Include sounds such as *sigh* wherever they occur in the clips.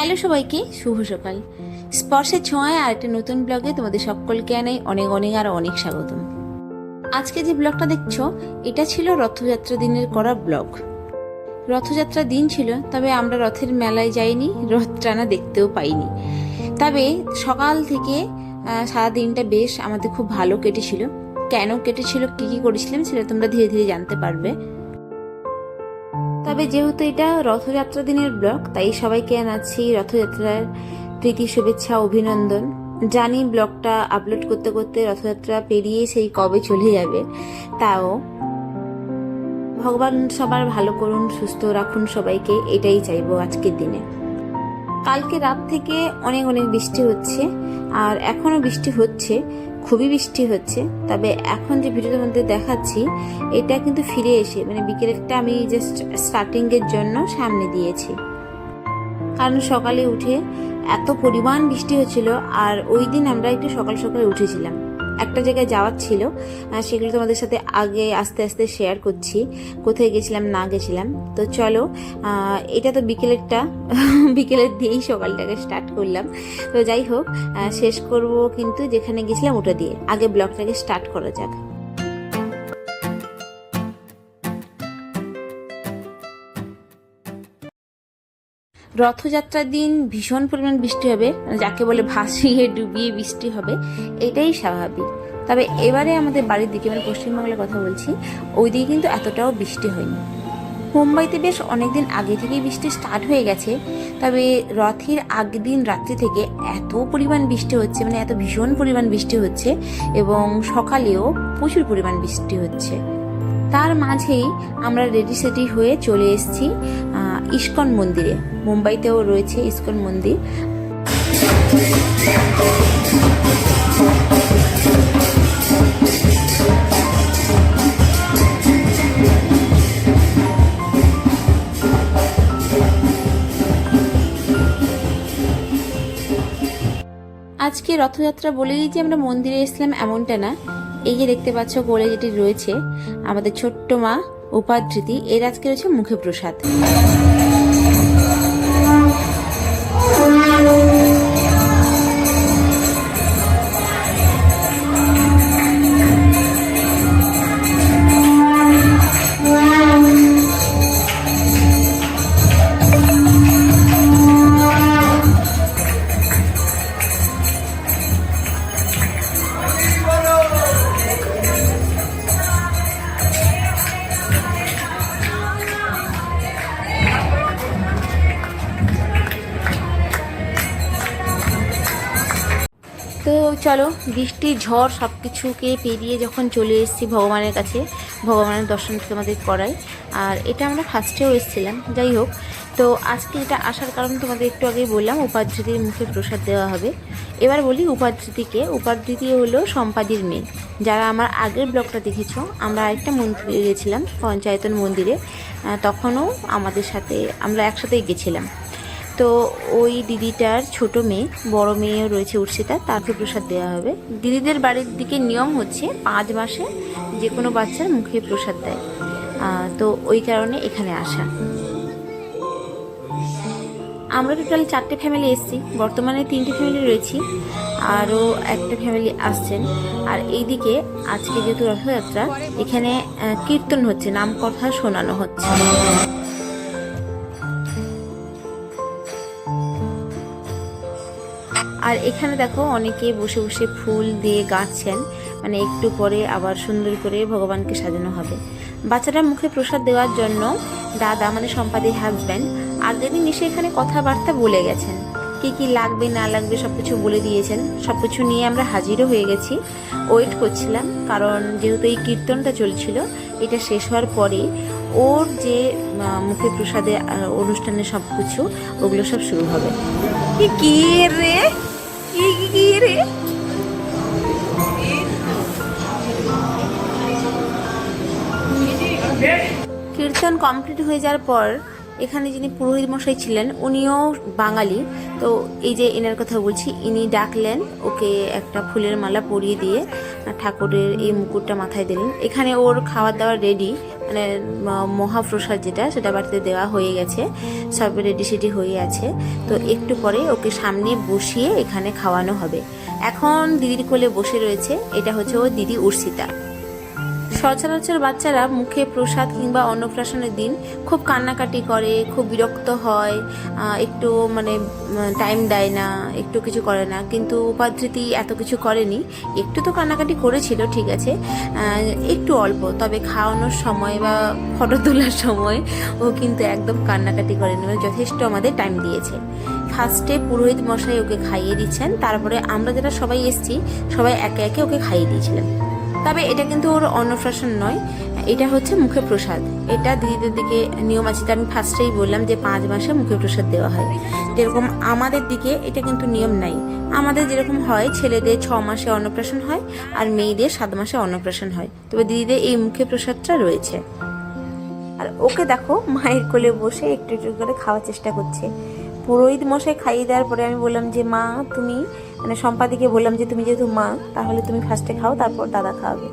Hello সবাইকে, শুভ সকাল। স্পর্শের ছোঁয়ায় আর একটা নতুন ব্লগে তোমাদের সকলকে আনাই অনেক অনেক আর অনেক স্বাগতম। আজকে যে ব্লগটা দেখছ, এটা ছিল রথযাত্রা দিনের করা ব্লগ। রথযাত্রা দিন ছিল, তবে আমরা রথের মেলায় যাইনি, রথ টানা দেখতেও পাইনি। তবে সকাল থেকে সারা দিনটা বেশ আমাদের খুব ভালো কেটেছিল। কেন কেটেছিল, কি কি করেছিলাম, সেটা তোমরা ধীরে ধীরে জানতে পারবে। তবে যেহেতু এটা রথযাত্রা দিনের ব্লগ, তাই সবাইকে আনাচ্ছি রথযাত্রার প্রীতি, শুভেচ্ছা, অভিনন্দন। জানি ব্লগটা আপলোড করতে করতে রথযাত্রা পেরিয়ে সেই কবে চলে যাবে, তাও। ভগবান সবার ভালো করুন, সুস্থ রাখুন সবাইকে, এটাই চাইব আজকের দিনে। কালকে রাত থেকে অনেক অনেক বৃষ্টি হচ্ছে, আর এখনও বৃষ্টি হচ্ছে খুবই বৃষ্টি হচ্ছে, তবে এখন যে ভিডিওর মধ্যে দেখাচ্ছি, এটা কিন্তু ফিরে এসে মানে বিকেলেরটা আমি জাস্ট স্টার্টিংয়ের জন্য সামনে দিয়েছি। কারণ সকালে উঠে এত পরিমাণ বৃষ্টি হচ্ছিল, আর ওই দিন আমরা একটু সকাল সকালে উঠেছিলাম। একটা জায়গায় যাওয়ার ছিল সেগুলো তোমাদের সাথে আগে আস্তে আস্তে শেয়ার করছি। কোথায় গেছিলাম, না গেছিলাম। তো চলো এটা তো বিকেলেরটা, *laughs* বিকেলের দিয়েই সকালটাকে স্টার্ট করলাম। তো যাই হোক শেষ করব কিন্তু যেখানে গেছিলাম ওটা দিয়ে। আগে ব্লগটাকে স্টার্ট করা যাক। রথযাত্রার দিন ভীষণ পরিমাণ বৃষ্টি হবে মানে যাকে বলে ভাসিয়ে ডুবিয়ে বৃষ্টি হবে, এটাই স্বাভাবিক। তবে এবারে আমাদের বাড়ির দিকে মানে পশ্চিমবাংলার কথা বলছি ওই দিকে কিন্তু এতটাও বৃষ্টি হয়নি। মুম্বাইতে বেশ অনেকদিন আগে থেকেই বৃষ্টি স্টার্ট হয়ে গেছে, তবে রথের আগের দিন রাত্রি থেকে এত পরিমাণ বৃষ্টি হচ্ছে মানে এত ভীষণ পরিমাণ বৃষ্টি হচ্ছে এবং সকালেও প্রচুর পরিমাণ বৃষ্টি হচ্ছে। তার মাঝেই আমরা রেডি সেডি হয়ে চলে এসেছি ইস্কন মন্দিরে। মুম্বাইতেও রয়েছে ইস্কন মন্দির। আজকে রথযাত্রা বলেই যে আমরা মন্দিরে এসলাম এমনটা না। এই যে দেখতে পাচ্ছ বলে যেটি রয়েছে, আমাদের ছোট্ট মা উপাধৃতি, এর আজকে রয়েছে মুখে প্রসাদ। চলো, বৃষ্টি, ঝড় সব কিছুকে পেরিয়ে যখন চলে এসেছি ভগবানের কাছে, ভগবানের দর্শন তোমাদের করাই। আর এটা আমরা ফার্স্টেও এসেছিলাম, যাই হোক। তো আজকে এটা আসার কারণ তোমাদের একটু আগেই বললাম উপাধৃতির মুখে প্রসাদ দেওয়া হবে। এবার বলি উপাধৃতিকে উপাধৃতি হলো সম্পাদির মেয়ে। যারা আমার আগের ব্লগটা দেখেছ, আমরা আরেকটা মন্দিরে গেছিলাম, পঞ্চায়েতন মন্দিরে। তখনও আমাদের সাথে, আমরা একসাথেই গেছিলাম। তো ওই দিদিটার ছোট মেয়ে, বড় মেয়েও রয়েছে উর্ষিতা তাকে প্রসাদ দেওয়া হবে। দিদিদের বাড়ির দিকে নিয়ম হচ্ছে পাঁচ মাসে যে কোনো বাচ্চার মুখে প্রসাদ দেয়। তো ওই কারণে এখানে আসা। আমরা টোটাল চারটে ফ্যামিলি এসেছি। বর্তমানে তিনটে ফ্যামিলি রয়েছি। আরও একটা ফ্যামিলি আসছেন। আর এইদিকে আজকে যেহেতু রথযাত্রা, এখানে কীর্তন হচ্ছে নাম কথা শোনানো হচ্ছে। আর এখানে দেখো অনেকে বসে বসে ফুল দিয়ে গাচ্ছেন মানে একটু পরে আবার সুন্দর করে ভগবানকে সাজানো হবে। বাচ্চাটার মুখে প্রসাদ দেওয়ার জন্য দাদা মানে সম্পাদের হাজব্যান্ড আগের দিন এসে এখানে কথাবার্তা বলে গেছেন কি কি লাগবে না লাগবে সব কিছু বলে দিয়েছেন সব কিছু নিয়ে আমরা হাজিরও হয়ে গেছি। ওয়েট করছিলাম কারণ যেহেতু এই কীর্তনটা চলছিল এটা শেষ হওয়ার পরে ওর যে মুখে প্রসাদে আহ, অনুষ্ঠানের সব কিছু ওগুলো সব শুরু হবে। কি রে? কি কীর্তন কমপ্লিট হয়ে যাওয়ার পর, এখানে যিনি পুরোহিত মশাই ছিলেন, উনিও বাঙালি। তো এই যে এনার কথা বলছি, ইনি ডাকলেন ওকে একটা ফুলের মালা পরিয়ে দিয়ে। ঠাকুরের এই মুকুটটা মাথায় দিলেন। এখানে ওর খাওয়ার দাওয়ার রেডি মানে মহাপ্রসাদ যেটা, সেটা বাড়িতে দেওয়া হয়ে গেছে। সব রেডি সেডি হয়ে আছে। তো একটু পরে ওকে সামনে বসিয়ে এখানে খাওয়ানো হবে। এখন দিদির কোলে বসে রয়েছে, এটা হচ্ছে ও দিদি উর্ষিতা। সচরাচর বাচ্চারা মুখে প্রসাদ কিংবা অন্নপ্রাশনের দিন খুব কান্নাকাটি করে, খুব বিরক্ত হয় একটু মানে টাইম দেয় না, একটু কিছু করে না। কিন্তু উপাধৃতি এত কিছু করেনি। একটু তো কান্নাকাটি করেছিল, ঠিক আছে। একটু অল্প, তবে খাওয়ানোর সময় বা ফটো তোলার সময় ও কিন্তু একদম কান্নাকাটি করেনি মানে যথেষ্ট আমাদের টাইম দিয়েছে। ফার্স্টে পুরোহিত মশাই ওকে খাইয়ে দিচ্ছেন, তারপরে আমরা যারা সবাই এসেছি, সবাই একে একে ওকে খাইয়ে দিয়েছিলেন। তবে এটা কিন্তু ওর অন্নপ্রাশন নয়, এটা হচ্ছে মুখে প্রসাদ। এটা দিদিদের দিকে নিয়ম আছে আমি ফার্স্টেই বললাম যে পাঁচ মাসে মুখে প্রসাদ দেওয়া হয়। যেরকম আমাদের দিকে এটা কিন্তু নিয়ম নাই। আমাদের যেরকম হয়, ছেলেদের ছ মাসে অন্নপ্রাশন হয় আর মেয়েদের সাত মাসে অন্নপ্রাশন হয়। তবে দিদিদের এই মুখে প্রসাদটা রয়েছে। আর ওকে দেখো, মায়ের কোলে বসে একটু একটু করে খাওয়ার চেষ্টা করছে। পুরোহিত মশাই খাইয়ে দেওয়ার পরে আমি বললাম যে, মা, তুমি মানে সম্পাদিকে বললাম যে, তুমি যেহেতু মা, তাহলে তুমি ফার্স্টে খাও, তারপর দাদা খাওয়াবে।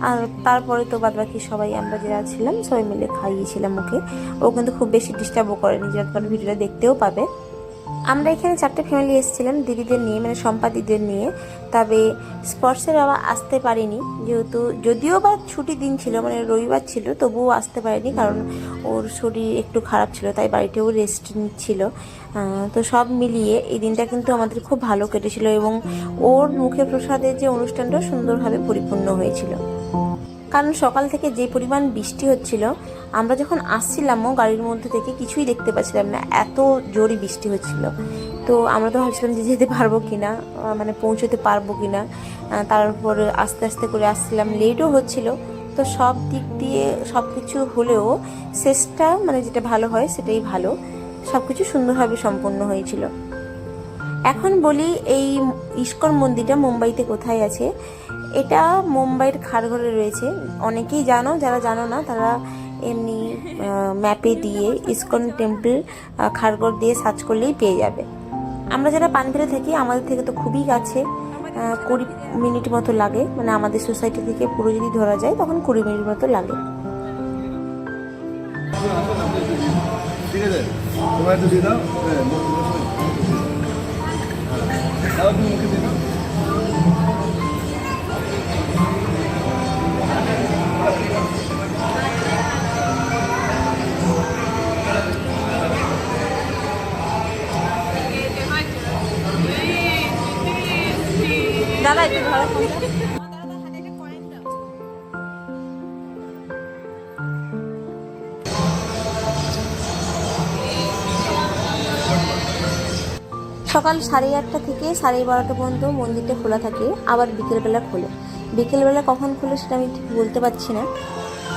আর তারপরে তো বাদ বাকি সবাই আমরা যারা ছিলাম, সবাই মিলে খাইয়েছিলাম ওকে। ও কিন্তু খুব বেশি ডিস্টার্বও করেনি যতক্ষণ ভিডিওটা দেখতেও পাবে। আমরা এখানে চারটে ফ্যামিলি এসেছিলাম, দিদিদের নিয়ে মানে সম্পাদিদের নিয়ে। তবে স্পর্শের বাবা আসতে পারেনি, যেহেতু যদিও বা ছুটি দিন ছিল মানে রবিবার ছিল, তবুও আসতে পারেনি, কারণ ওর শরীর একটু খারাপ ছিল, তাই বাড়িতেও রেস্ট নিচ্ছিল। তো সব মিলিয়ে এই দিনটা কিন্তু আমাদের খুব ভালো কেটেছিল এবং ওর মুখে প্রসাদের যে অনুষ্ঠানটা সুন্দরভাবে পরিপূর্ণ হয়েছিল। কারণ সকাল থেকে যে পরিমাণ বৃষ্টি হচ্ছিল আমরা যখন আসছিলামও গাড়ির মধ্যে থেকে কিছুই দেখতে পাচ্ছিলাম না এত জোরে বৃষ্টি হচ্ছিল। তো আমরা তো ভাবছিলাম যে যেতে পারব কিনা আহ, মানে পৌঁছতে পারব কিনা। আহ, তারপর আস্তে আস্তে করে আসছিলাম লেটও হচ্ছিল। তো সব দিক দিয়ে সব কিছু হলেও শেষটা মানে যেটা ভালো হয় সেটাই ভালো। সব কিছু সুন্দরভাবে সম্পন্ন হয়েছিল। এখন বলি এই ইস্কন মন্দিরটা মুম্বাইতে কোথায় আছে? এটা মুম্বাইয়ের খারঘরে রয়েছে। অনেকেই জানো, যারা জানো না, তারা এমনি ম্যাপে দিয়ে ইস্কন টেম্পল খারঘর দিয়ে সার্চ করলেই পেয়ে যাবে। আমরা যারা পানভেলে থাকি, আমাদের থেকে তো খুবই কাছে কুড়ি মিনিট মতো লাগে। মানে আমাদের সোসাইটি থেকে পুরো যদি ধরা যায়, তখন কুড়ি মিনিট মতো লাগে। ঠিক আছে। দাদা একটু ধরো সকাল সাড়ে আটটা থেকে সাড়ে বারোটা পর্যন্ত মন্দিরটা খোলা থাকে, আবার বিকেলবেলা খোলে। বিকেলবেলা কখন খোলে সেটা আমি ঠিক বলতে পারছি না।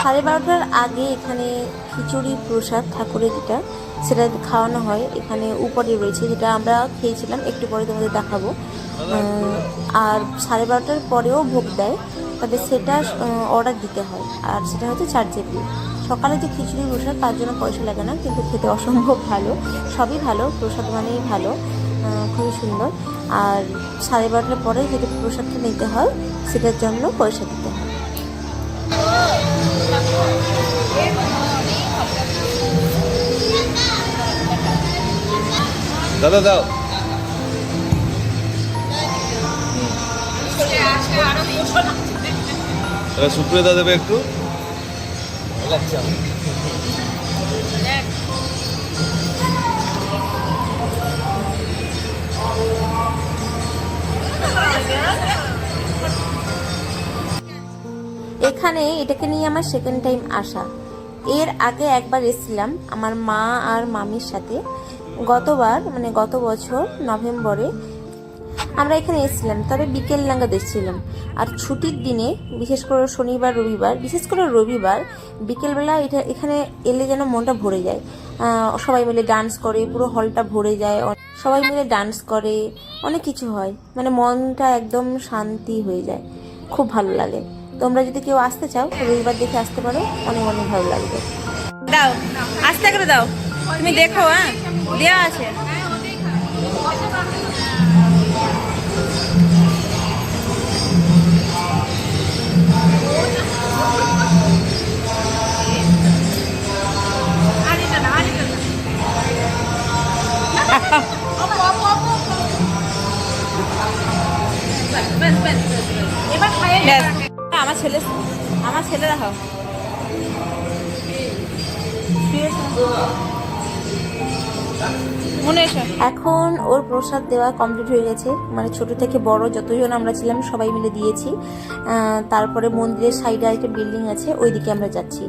সাড়ে বারোটার আগে এখানে খিচুড়ি প্রসাদ ঠাকুরের যেটা, সেটা খাওয়ানো হয়। এখানে উপরে রয়েছে যেটা আমরা খেয়েছিলাম, একটু পরে তোমাদের দেখাবো। আর সাড়ে বারোটার পরেও ভোগ দেয় তবে সেটা অর্ডার দিতে হয়। আর সেটা হচ্ছে চার বিল সকালে যে খিচুড়ি প্রসাদ, তার জন্য পয়সা লাগে না, কিন্তু খেতে অসম্ভব ভালো। সবই ভালো, প্রসাদ মানেই ভালো। খুবই সুন্দর। আর সাড়ে বারোটার পরে যেটা প্রসাদটা নিতে হয় সেটার জন্য পয়সা দিতে হয়। দাদা দাও। এবার সুপ্রিয়তা দেবে একটু। এখানে এটাকে নিয়ে আমার সেকেন্ড টাইম আসা। এর আগে একবার এসেছিলাম আমার মা আর মামির সাথে। গতবার মানে গত বছর নভেম্বরে আমরা এখানে এসেছিলাম, তবে বিকেল নাগাদ এসেছিলাম আর ছুটির দিনে, বিশেষ করে শনিবার, রবিবার, বিশেষ করে রবিবার, বিকেলবেলা এটা, এখানে এলে যেন মনটা ভরে যায়। সবাই মিলে ডান্স করে, পুরো হলটা ভরে যায়। সবাই মিলে ডান্স করে, অনেক কিছু হয়। মানে মনটা একদম শান্তি হয়ে যায়। খুব ভালো লাগে। তোমরা যদি কেউ আসতে চাও, রবিবার দেখে আসতে পারো, অনেক অনেক ভালো লাগবে। দাও, আস্তে করে দাও। তুমি দেখো হ্যাঁ? দেওয়া আছে। আমার ছেলে আমার ছেলে এখন ওর প্রসাদ দেওয়া কমপ্লিট হয়ে গেছে। মানে ছোট থেকে বড় যতজন আমরা ছিলাম সবাই মিলে দিয়েছি। তারপরে মন্দিরের সাইডে একটা বিল্ডিং আছে ওইদিকে আমরা যাচ্ছি।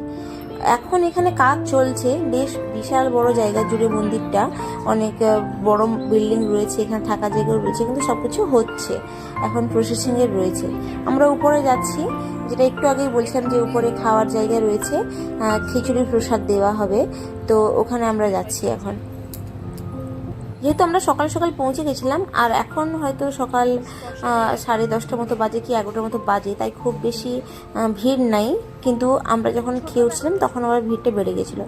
এখন এখানে কাজ চলছে, বেশ বিশাল বড় জায়গা জুড়ে মন্দিরটা, অনেক বড় বিল্ডিং রয়েছে, এখানে থাকা জায়গা রয়েছে, কিন্তু সব কিছু হচ্ছে, এখন প্রসেসিং এর রয়েছে। আমরা উপরে যাচ্ছি, যেটা একটু আগেই বলছিলাম যে উপরে খাওয়ার জায়গা রয়েছে খিচুড়ির প্রসাদ দেওয়া হবে, তো ওখানে আমরা যাচ্ছি এখন। যেহেতু আমরা সকাল সকাল পৌঁছে গেছিলাম, আর এখন হয়তো সকাল সাড়ে দশটার মতো বাজে কি এগারোটার মতো বাজে, তাই খুব বেশি ভিড় নাই। কিন্তু আমরা যখন খেয়ে উঠছিলাম, তখন আবার ভিড়টা বেড়ে গেছিল।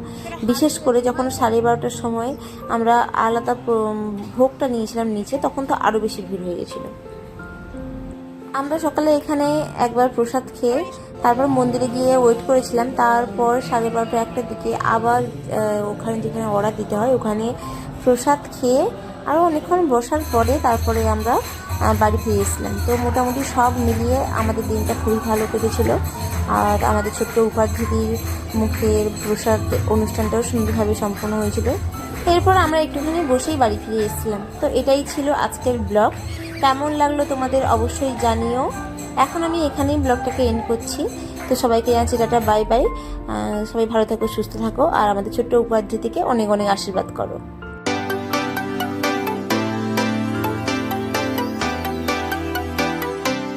বিশেষ করে যখন সাড়ে বারোটার সময় আমরা আলাদা ভোগটা নিয়েছিলাম নিচে, তখন তো আরও বেশি ভিড় হয়ে গেছিল। আমরা সকালে এখানে একবার প্রসাদ খেয়ে, তারপর মন্দিরে গিয়ে ওয়েট করেছিলাম। তারপর সাড়ে বারোটা একটার দিকে আবার ওখানে যেখানে অর্ডার দিতে হয়, ওখানে প্রসাদ খেয়ে আরও অনেকক্ষণ বসার পরে তারপরে আমরা বাড়ি ফিরে এসেছিলাম। তো মোটামুটি সব মিলিয়ে আমাদের দিনটা খুবই ভালো কেটেছিল। আর আমাদের ছোট্ট উপাধিদির মুখের প্রসাদ অনুষ্ঠানটাও সুন্দরভাবে সম্পন্ন হয়েছিল। এরপর আমরা একটুখানি বসেই বাড়ি ফিরে এসেছিলাম। তো এটাই ছিল আজকের ব্লগ। কেমন লাগল তোমাদের অবশ্যই জানিও। এখন আমি এখানেই ব্লগটাকে এন্ড করছি। তো সবাইকে জানাচ্ছি টাটা, বাই বাই। সবাই ভালো থাকো, সুস্থ থাকো। আর আমাদের ছোট্ট উপাধ্যায় থেকে অনেক অনেক আশীর্বাদ করো।